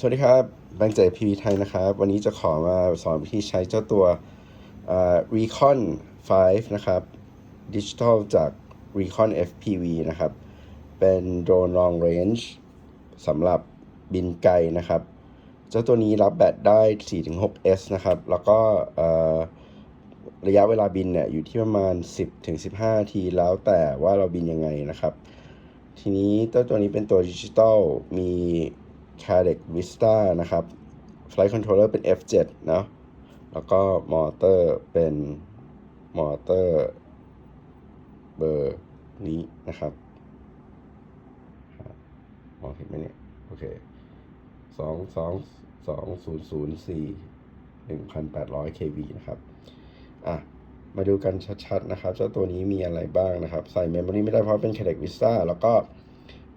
สวัสดีครับแบงค์เจพีวีไทยนะครับ วันนี้จะขอมาสอนวิธีใช้เจ้าตัว Recon 5 นะครับดิจิทัลจาก Recon FPV นะครับ เป็นโดรน long range สำหรับบินไกลนะครับ เจ้าตัวนี้รับแบตได้ 4-6S นะครับ แล้วก็ระยะเวลาบินเนี่ยอยู่ที่ประมาณ 10-15นาทีแล้วแต่ว่าเราบินยังไงนะครับ ทีนี้ตัวตัวนี้เป็นตัวดิจิตอลมี c a d e c Vista นะครับ Flight Controller เป็น F7 เนาะแล้วก็มอเตอร์เป็นมอเตอร์เบอร์นี้นะครับมองเห็นไหมเนี่ย โอเคสองสองสองศูนย์ศูนย์สี่หนึ่งพันแปดร้อย kV นะครับ อะ มาดูกันชัดๆนะครับ เจ้าตัวนี้มีอะไรบ้างนะครับ ใส่ Memory ไม่ได้เพราะเป็น c a d e c Vista แล้วก็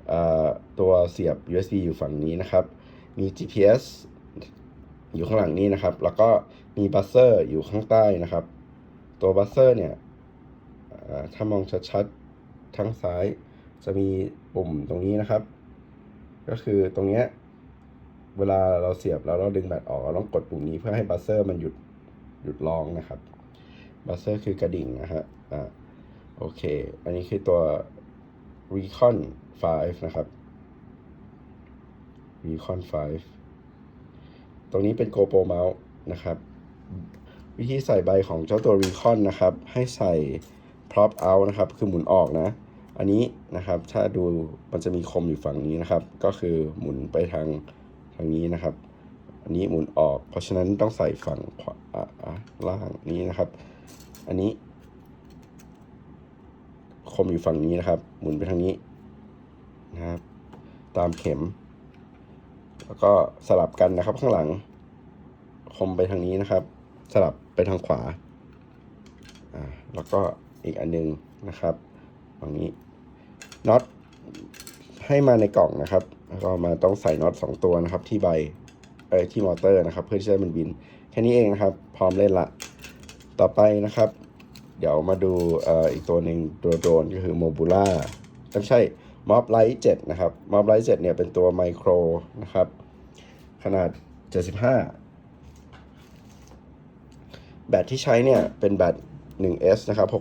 เอ่อ ตัวเสียบ USB อยู่ฝั่งนี้นะครับ มี GPS อยู่ข้างหลังนี้นะครับ แล้วก็มีบัสเซอร์อยู่ข้างใต้นะครับ ตัวบัสเซอร์เนี่ยถ้ามองชัดๆทั้งซ้ายจะมีปุ่มตรงนี้นะครับ ก็คือตรงเนี้ยเวลาเราเสียบแล้วเราดึงแบตออกเราต้องกดปุ่มนี้เพื่อให้บัสเซอร์มันหยุดหยุดร้องนะครับบัสเซอร์คือกระดิ่งนะฮะอ่าโอเค อันนี้คือตัว Recon 5 นะครับ Recon 5 ตรงนี้เป็น GoPro Mouse นะครับ วิธีใส่ใบของเจ้าตัว Recon นะครับ ให้ใส่ prop out นะครับ คือหมุนออกนะ อันนี้นะครับ ถ้าดูมันจะมีคมอยู่ฝั่งนี้นะครับ ก็คือหมุนไปทางทางนี้นะครับ อันนี้หมุนออก เพราะฉะนั้นต้องใส่ฝั่งขวาอะอะล่างนี้นะครับ อันนี้ คมอยู่ฝั่งนี้นะครับ หมุนไปทางนี้นะครับ ตามเข็ม แล้วก็สลับกันนะครับ ข้างหลัง คมไปทางนี้นะครับ สลับไปทางขวาอ่าแล้วก็อีกอันหนึงนะครับฝั่งนี้น็อตให้มาในกล่องนะครับแล้วก็มาต้องใส่น็อตสองตัวนะครับ ที่ใบเอ้ที่มอเตอร์นะครับ เพื่อที่จะมันบิน แค่นี้เองนะครับ พร้อมเล่นละ ต่อไปนะครับ เดี๋ยวมาดูเอ่ออีกตัวหนึ่งตัวโดรนก็คือโมบูล่าไม่ใช่ ม็อบไลท์7นะครับม็อบไลท์7เนี่ยเป็นตัวไมโครนะครับ ขนาด 75 แบตที่ใช้เนี่ยเป็นแบต 1S นะครับ650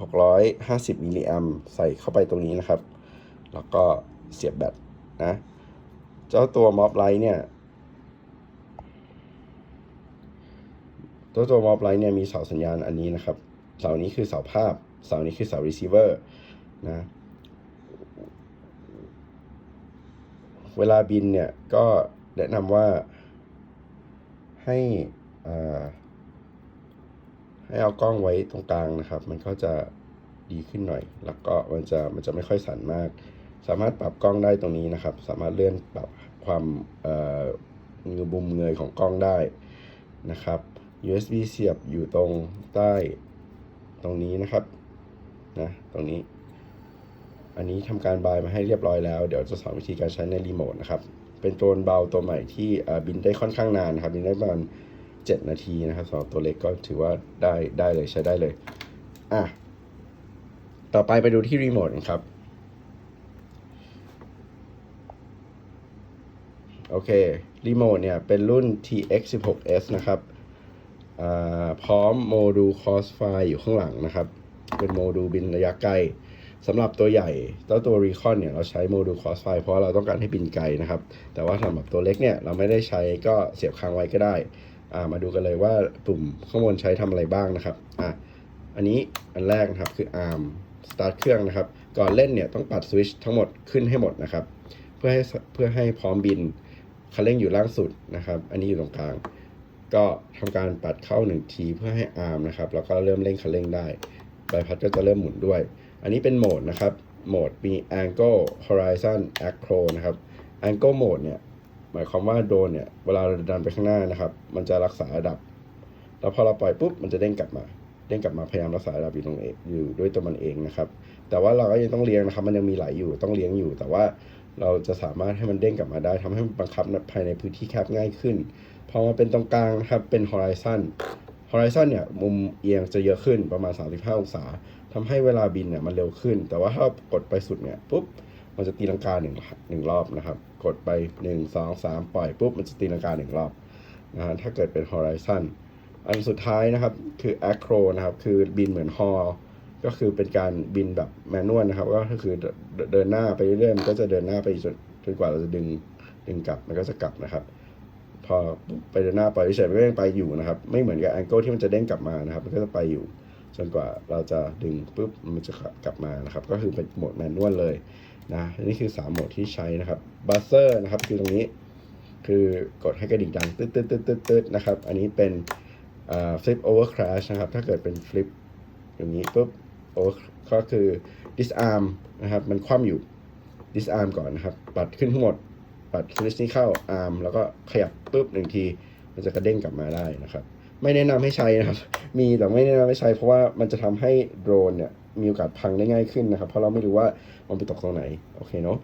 650 มิลลิแอมใส่เข้าไปตรงนี้นะครับ แล้วก็เสียบแบตนะ เจ้าตัวม็อบไลท์เนี่ยตัวตัวมอบไลท์เนี่ยมีเสาสัญญาณอันนี้นะครับ เสานี้คือเสาภาพ เสานี้คือเสา receiver นะ เวลาบินเนี่ยก็แนะนำว่าให้อ่าให้เอากล้องไว้ตรงกลางนะครับ มันก็จะดีขึ้นหน่อย แล้วก็มันจะมันจะไม่ค่อยสั่นมาก สามารถปรับกล้องได้ตรงนี้นะครับ สามารถเลื่อนปรับความเอ่อเงือบุมเงยของกล้องได้นะครับ USB เสียบอยู่ตรงใต้ตรงนี้นะครับนะตรงนี้ อันนี้ทำการบายมาให้เรียบร้อยแล้ว เดี๋ยวจะสอนวิธีการใช้ในรีโมทนะครับ เป็นโดรนเบาตัวใหม่ที่บินได้ค่อนข้างนานครับ บินได้ประมาณ7นาทีนะครับสำหรับตัวเล็กก็ถือว่าได้ได้เลยใช้ได้เลย อะ ต่อไปไปดูที่รีโมทครับ โอเค รีโมทเนี่ยเป็นรุ่น TX16S นะครับ พร้อมโมดูล Crossfire อยู่ข้างหลังนะครับ เป็นโมดูลบินระยะไกล สำหรับตัวใหญ่เจ้าตัว Recon เนี่ยเราใช้โมดูล Crossfire เพราะเราต้องการให้บินไกลนะครับ แต่ว่าสำหรับตัวเล็กเนี่ยเราไม่ได้ใช้ก็เสียบค้างไว้ก็ได้อ่ามาดูกันเลยว่าปุ่มข้างบนใช้ทำอะไรบ้างนะครับอะอันนี้อันแรกนะครับคือ ARM start เครื่องนะครับ ก่อนเล่นเนี่ยต้องปัดสวิตช์ทั้งหมดขึ้นให้หมดนะครับ เพื่อให้เพื่อให้พร้อมบินคันเร่งอยู่ล่างสุดนะครับ อันนี้อยู่ตรงกลาง ก็ทำการปัดเข้าหนึ่งทีเพื่อให้อาร์มนะครับ แล้วก็เริ่มเร่งคันเร่งได้ ใบพัดก็จะเริ่มหมุนด้วย อันนี้เป็นโหมดนะครับ โหมดมี angle horizon acro นะครับ angle mode เนี่ย หมายความว่าโดรนเนี่ย เวลาเราดันไปข้างหน้านะครับ มันจะรักษาระดับ แล้วพอเราปล่อยปุ๊บ มันจะเด้งกลับมา เด้งกลับมาพยายามรักษาระดับอยู่ตรงเองอยู่ด้วยตัวมันเองนะครับ แต่ว่าเราก็ยังต้องเลี้ยงนะครับ มันยังมีไหลอยู่ ต้องเลี้ยงอยู่ แต่ว่าเราจะสามารถให้มันเด้งกลับมาได้ทำให้มันบังคับภายในพื้นที่แคบง่ายขึ้น พอมาเป็นตรงกลางนะครับ เป็น horizon horizon เนี่ย มุมเอียงจะเยอะขึ้นประมาณ 35 องศา ทำให้เวลาบินเนี่ยมันเร็วขึ้น แต่ว่าถ้ากดไปสุดเนี่ยปุ๊บมันจะตีลังกาหนึ่งหนึ่งรอบนะครับ กดไปหนึ่งสองสามปล่อยปุ๊บมันจะตีลังกาหนึ่งรอบนะฮะถ้าเกิดเป็น horizon อันสุดท้ายนะครับคือ acro นะครับ คือบินเหมือนฮอก็คือเป็นการบินแบบแมนนวลนะครับ ก็คือเดินหน้าไปเรื่อยมันก็จะเดินหน้าไปจนจนกว่าเราจะดึงดึงกลับมันก็จะกลับนะครับ พอไปเดินหน้าไปเฉยมันก็ยังไปอยู่นะครับ ไม่เหมือนกับแองเกิลที่มันจะเด้งกลับมานะครับ มันก็จะไปอยู่ จนกว่าเราจะดึงปุ๊บมันจะกลับมานะครับ ก็คือเป็นโหมดแมนนวลเลยนะนี่คือ 3 โหมดที่ใช้นะครับบัสเซอร์นะครับคือตรงนี้คือกดให้กระดิ่งดังตึ๊ดตึ๊ดตึ๊ดตึ๊ดตึ๊ดนะครับ อันนี้เป็นอ่า flip over crash นะครับ ถ้าเกิดเป็น flip อย่างนี้ปุ๊บ over ก็คือ disarm นะครับ มันคว่ำอยู่ disarm ก่อนนะครับ ปัดขึ้นทั้งหมด ปัดสวิตช์นี้เข้า arm แล้วก็ขยับปุ๊บหนึ่งที มันจะกระเด้งกลับมาได้นะครับ ไม่แนะนำให้ใช้นะครับ มีแต่ไม่แนะนำให้ใช้เพราะว่ามันจะทำให้โดรนเนี่ยมีโอกาสพังได้ง่ายขึ้นนะครับ เพราะเราไม่รู้ว่ามันไปตกตรงไหน โอเคเนาะ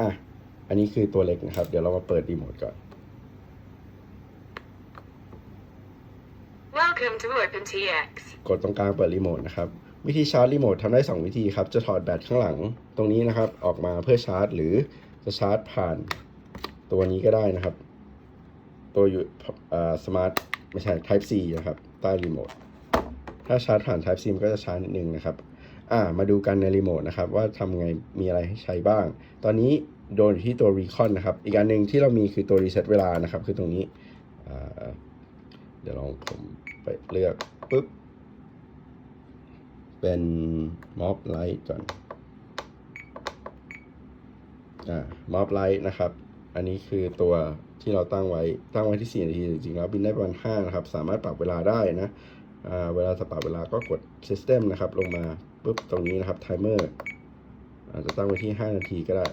อะ อันนี้คือตัวเล็กนะครับ เดี๋ยวเรามาเปิดรีโมทก่อน Welcome to OpenTX. กดตรงกลางเปิดรีโมทนะครับ วิธีชาร์จรีโมททำได้ 2 วิธีครับ จะถอดแบตข้างหลังตรงนี้นะครับ ออกมาเพื่อชาร์จ หรือจะชาร์จผ่านตัวนี้ก็ได้นะครับ ตัวอยู่สมาร์ทไม่ใช่ Type C นะครับ ใต้รีโมท ถ้าชาร์จผ่าน Type C มันก็จะช้านิดนึงนะครับอ่ามาดูกันในรีโมทนะครับ ว่าทำไงมีอะไรให้ใช้บ้าง ตอนนี้โดนอยู่ที่ตัว Recon นะครับ อีกอันหนึ่งที่เรามีคือตัว Reset เวลานะครับ คือตรงนี้เดี๋ยวลองผมไปเลือกปุ๊บ เป็น Mob Light ก่อนอ่า Mob Light นะครับ อันนี้คือตัวที่เราตั้งไว้ตั้งไว้ที่ 4 นาที จริงๆแล้วบินได้ประมาณ5นะครับ สามารถปรับเวลาได้นะเวลาจะปรับเวลาก็กด System นะครับ ลงมาปุ๊บตรงนี้นะครับ Timer อาจจะตั้งไว้ที่ 5 นาทีก็ได้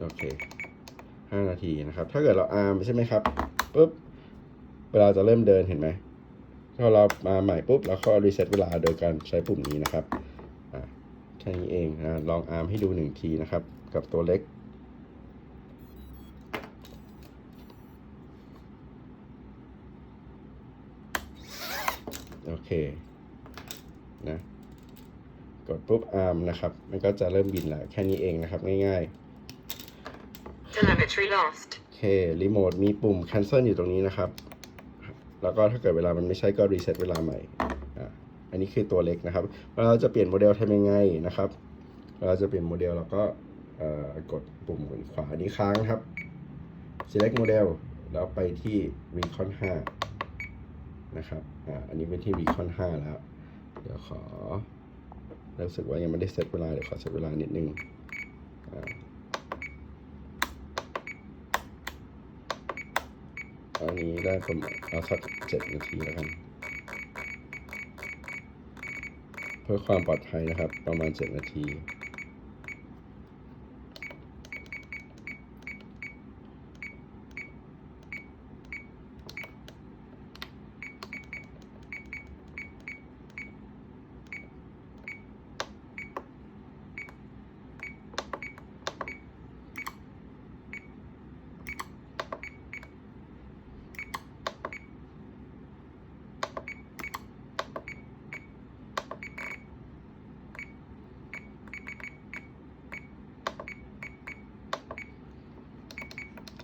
โอเค ห้านาทีนะครับ ถ้าเกิดเราอาร์มใช่ไหมครับปุ๊บเวลาจะเริ่มเดินเห็นไหมพอเรามาใหม่ปุ๊บเราก็รีเซ็ตเวลาโดยการใช้ปุ่มนี้นะครับแค่นี้เองนะลองอาร์มให้ดูหนึ่งทีนะครับ กับตัวเล็กโอเคนะกดปุ๊บอาร์มนะครับ มันก็จะเริ่มบินแล้วแค่นี้เองนะครับ ง่ายๆ Telemetry lost. โอเค รีโมทมีปุ่ม cancel อยู่ตรงนี้นะครับ แล้วก็ถ้าเกิดเวลามันไม่ใช่ก็รีเซ็ตเวลาใหม่ อันนี้คือตัวเล็กนะครับเราจะเปลี่ยนโมเดลทำยังไงนะครับเวลาจะเปลี่ยนโมเดลเราก็กดปุ่มขวานี้ค้างครับ select model แล้วไปที่ recon 5 นะครับออันนี้เป็นที่ recon 5 แล้ว เดี๋ยวขอรู้สึกว่ายังไม่ได้เซตเวลา เดี๋ยวขอเซตเวลานิดนึงอ่า อันนี้ได้ประมาณเอาสักเจ็ดนาทีแล้วกัน เพื่อความปลอดภัยนะครับ ประมาณเจ็ดนาที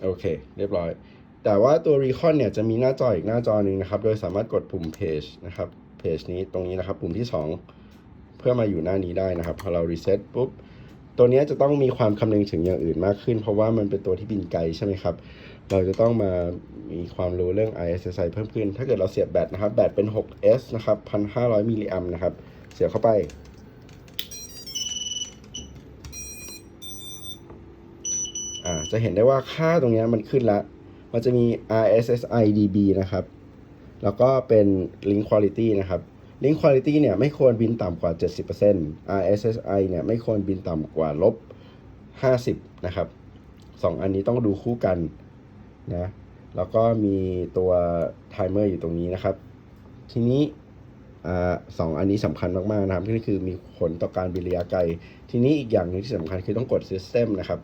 โอเค เรียบร้อย แต่ว่าตัว Recon เนี่ยจะมีหน้าจออีกหน้าจอหนึ่งนะครับ โดยสามารถกดปุ่ม Page นะครับ Page นี้ตรงนี้นะครับ ปุ่มที่ 2 เพื่อมาอยู่หน้านี้ได้นะครับ พอเรา Reset ปุ๊บ ตัวนี้จะต้องมีความคำนึงถึงอย่างอื่นมากขึ้น เพราะว่ามันเป็นตัวที่บินไกลใช่ไหมครับ เราจะต้องมามีความรู้เรื่อง ISSI เพิ่มขึ้น ถ้าเกิดเราเสียบแบตนะครับ แบตเป็น 6S นะครับ 1,500 มิลลิแอมนะครับ เสียบเข้าไป จะเห็นได้ว่าค่าตรงนี้มันขึ้นละมันจะมี RSSI DB นะครับ แล้วก็เป็น Link Quality นะครับ Link Quality เนี่ยไม่ควรบินต่ำกว่า 70% RSSI เนี่ยไม่ควรบินต่ำกว่าลบ 50 นะครับสองอันนี้ต้องดูคู่กันนะ แล้วก็มีตัวไทเมอร์อยู่ตรงนี้นะครับ ทีนี้สองอันนี้สำคัญมาก ๆ นะครับนี่คือมีผลต่อการบินระยะไกล ทีนี้อีกอย่างหนึงที่สำคัญคือต้องกด System นะครับ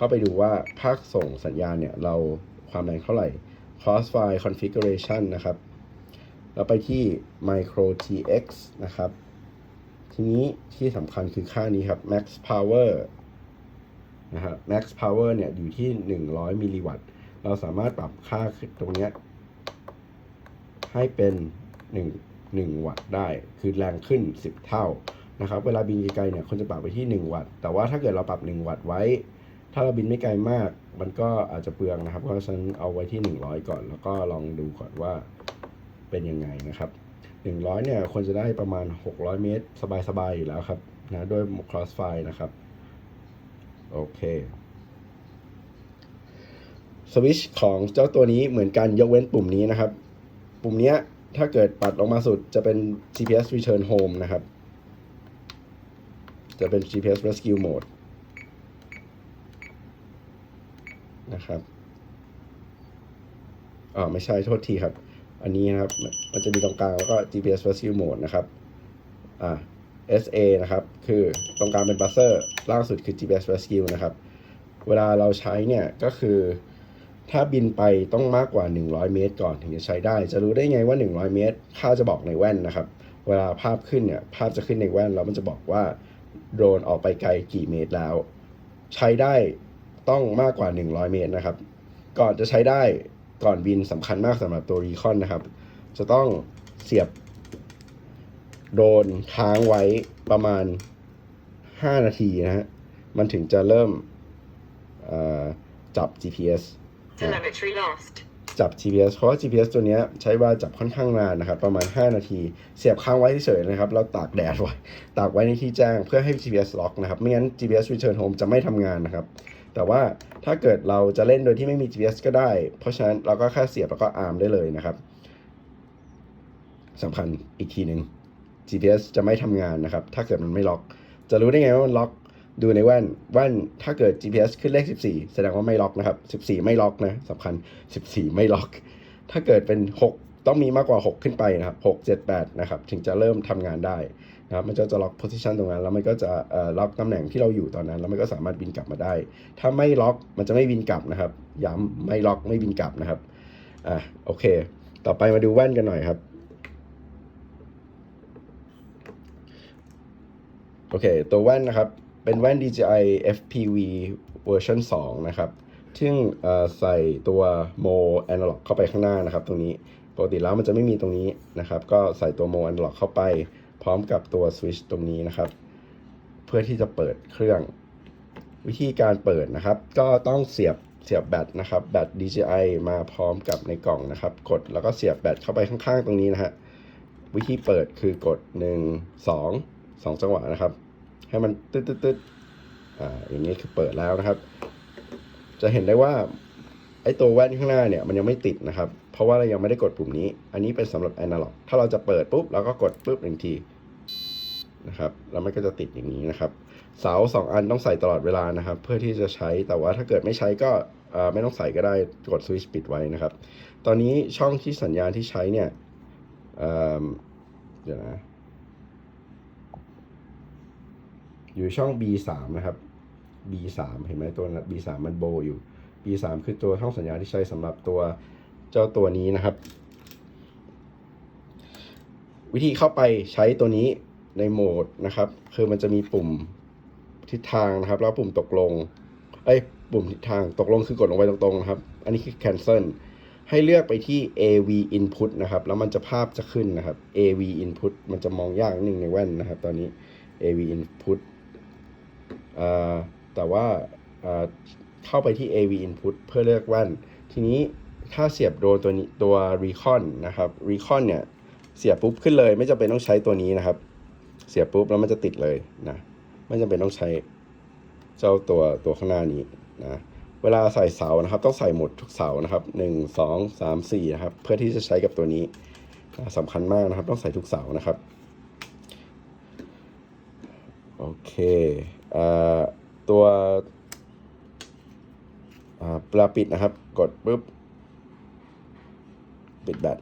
เข้าไปดูว่าภาคส่งสัญญาณเนี่ย เราความแรงเท่าไหร่ crossfire configuration นะครับ เราไปที่ micro tx นะครับ ทีนี้ที่สำคัญคือค่านี้ครับ max power นะครับ max power เนี่ย อยู่ที่ 100 มิลลิวัตต์ เราสามารถปรับค่าตรงนี้ให้เป็น 1 1 วัตต์ได้ คือแรงขึ้น 10 เท่านะครับ เวลาบินไกลๆเนี่ยคนจะปรับไปที่ 1 วัตต์ แต่ว่าถ้าเกิดเราปรับ 1 วัตต์ไว้ ถ้าเราบินไม่ไกลมาก มันก็อาจจะเปลืองนะครับ เพราะฉะนั้นเอาไว้ที่ 100 ก่อน แล้วก็ลองดูก่อนว่าเป็นยังไงนะครับ 100 เนี่ยควรจะได้ประมาณ 600 เมตร สบายๆอยู่แล้วครับนะด้วย crossfire นะครับ โอเคสวิชของเจ้าตัวนี้เหมือนกันยกเว้นปุ่มนี้นะครับ ปุ่มนี้ถ้าเกิดปัดลงมาสุดจะเป็น GPS return home นะครับ จะเป็น GPS rescue mode นะครับอ๋อไม่ใช่โทษทีครับ อันนี้นะครับ มันจะมีตรงกลางแล้วก็ GPS rescue mode นะครับอ่า SA นะครับ คือตรงกลางเป็น buzzer ล่างสุดคือ GPS rescue นะครับ เวลาเราใช้เนี่ยก็คือถ้าบินไปต้องมากกว่า 100 เมตร ก่อนถึงจะใช้ได้ จะรู้ได้ไงว่า 100 เมตร ค่าจะบอกในแว่นนะครับ เวลาภาพขึ้นเนี่ยภาพจะขึ้นในแว่นแล้วมันจะบอกว่าโดรนออกไปไกลกี่เมตรแล้ว ใช้ได้ ต้องมากกว่า 100 เมตรนะครับ ก่อนจะใช้ได้ก่อนบินสำคัญมากสำหรับตัวรีคอนนะครับ จะต้องเสียบโดรนค้างไว้ประมาณ 5 นาทีนะฮะ มันถึงจะเริ่มเอ่อจับ GPS Telemetry lost. จับ GPS เพราะว่า GPS ตัวเนี้ยใช้เวลาจับค่อนข้างนานนะครับ ประมาณ 5 นาที เสียบค้างไว้เฉยๆนะครับแล้วตากแดดไว้ ตากไว้ในที่แจ้งเพื่อให้ GPS ล็อกนะครับ ไม่งั้น GPS return home จะไม่ทำงานนะครับ แต่ว่าถ้าเกิดเราจะเล่นโดยที่ไม่มี GPS ก็ได้ เพราะฉะนั้นเราก็แค่เสียบแล้วก็อาร์มได้เลยนะครับสำคัญอีกทีหนึ่ง GPS จะไม่ทำงานนะครับ ถ้าเกิดมันไม่ล็อก จะรู้ได้ไงว่ามันล็อก ดูในแว่นแว่นถ้าเกิด GPS ขึ้นเลข 14 แสดงว่าไม่ล็อกนะครับ 14 ไม่ล็อกนะสำคัญ 14 ไม่ล็อก ถ้าเกิดเป็น 6 ต้องมีมากกว่า 6 ขึ้นไปนะครับ 6 7 8 นะครับ ถึงจะเริ่มทำงานได้ นะครับมันจะจะล็อก position ตรงนั้น แล้วมันก็จะล็อกตำแหน่งที่เราอยู่ตอนนั้น แล้วมันก็สามารถบินกลับมาได้ ถ้าไม่ล็อกมันจะไม่บินกลับนะครับ ย้ำไม่ล็อกไม่บินกลับนะครับอะโอเค ต่อไปมาดูแว่นกันหน่อยครับโอเค ตัวแว่นนะครับ เป็นแว่น DJI FPV เวอร์ชัน2นะครับ ซึ่งใส่ตัว Mo Analog เข้าไปข้างหน้านะครับ ตรงนี้ ปกติแล้วมันจะไม่มีตรงนี้นะครับ ก็ใส่ตัว Mo Analog เข้าไป พร้อมกับตัว Switch ตรงนี้นะครับ เพื่อที่จะเปิดเครื่อง วิธีการเปิดนะครับ ก็ต้องเสียบเสียบแบตนะครับแบต DJI มาพร้อมกับในกล่องนะครับ กดแล้วก็เสียบแบตเข้าไปข้างๆ ตรงนี้นะฮะวิธีเปิดคือกด 1 2 2 จังหวะนะครับ ให้มันตึ๊ดตึ๊ดตึ๊ดอ่าอย่างนี้คือเปิดแล้วนะครับ จะเห็นได้ว่าไอ้ตัวแว่นข้างหน้าเนี่ยมันยังไม่ติดนะครับ ราะว่าเรายังไม่ได้กดปุ่มนี้ อันนี้เป็นสำหรับ Analog ถ้าเราจะเปิดปุ๊บเราก็กดปุ๊บหนึ่งทีนะครับแล้วมันก็จะติดอย่างนี้นะครับ เสาสองอันต้องใส่ตลอดเวลานะครับ เพื่อที่จะใช้แต่ว่าถ้าเกิดไม่ใช้ก็ไม่ต้องใส่ก็ได้กดสวิตช์ปิดไว้นะครับ ตอนนี้ช่องที่สัญญาณที่ใช้เนี่ยเเดี๋ยวนะอยู่ช่อง B3 นะครับ B3 เห็นไหมตัว B3 มันโบอยู่ B3 คือตัวช่องสัญญาณที่ใช้สำหรับตัว เจ้าตัวนี้นะครับ วิธีเข้าไปใช้ตัวนี้ในโหมดนะครับ คือมันจะมีปุ่มทิศทางนะครับ แล้วปุ่มตกลงเอ้ปุ่มทิศทางตกลงคือกดลงไปตรงๆนะครับ อันนี้คือ cancel ให้เลือกไปที่ AV input นะครับ แล้วมันจะภาพจะขึ้นนะครับ AV input มันจะมองยากนิดนึงในแว่นนะครับ ตอนนี้ AV input แต่ว่าเข้าไปที่ AV input เพื่อเลือกแว่น ทีนี้ ถ้าเสียบโดนตัวนี้ตัว recon นะครับ recon เนี่ย เสียบปุ๊บขึ้นเลย ไม่จำเป็นต้องใช้ตัวนี้นะครับ เสียบปุ๊บแล้วมันจะติดเลยนะ ไม่จำเป็นต้องใช้เจ้าตัวตัวข้างหน้านี้นะเวลาใส่เสานะครับ ต้องใส่หมดทุกเสานะครับหนึ่งสองสามสี่นะครับ เพื่อที่จะใช้กับตัวนี้สำคัญมากนะครับ ต้องใส่ทุกเสานะครับโอเคอ่าตัวอ่าเวลาปิดนะครับ กดปุ๊บ ปิดแบต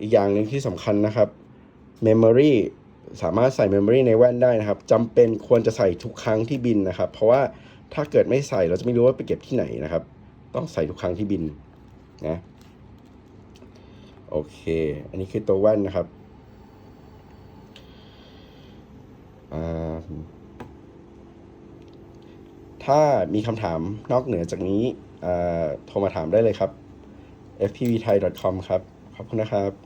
อีกอย่างหนึ่งที่สำคัญนะครับ Memory สามารถใส่ Memory ในแว่นได้นะครับจำเป็นควรจะใส่ทุกครั้งที่บินนะครับ เพราะว่าถ้าเกิดไม่ใส่เราจะไม่รู้ว่าไปเก็บที่ไหนนะครับ ต้องใส่ทุกครั้งที่บินนะโอเค อันนี้คือตัวแว่นนะครับถ้ามีคำถามนอกเหนือจากนี้โทรมาถามได้เลยครับ fpvthai.com ครับ ขอบคุณนะครับ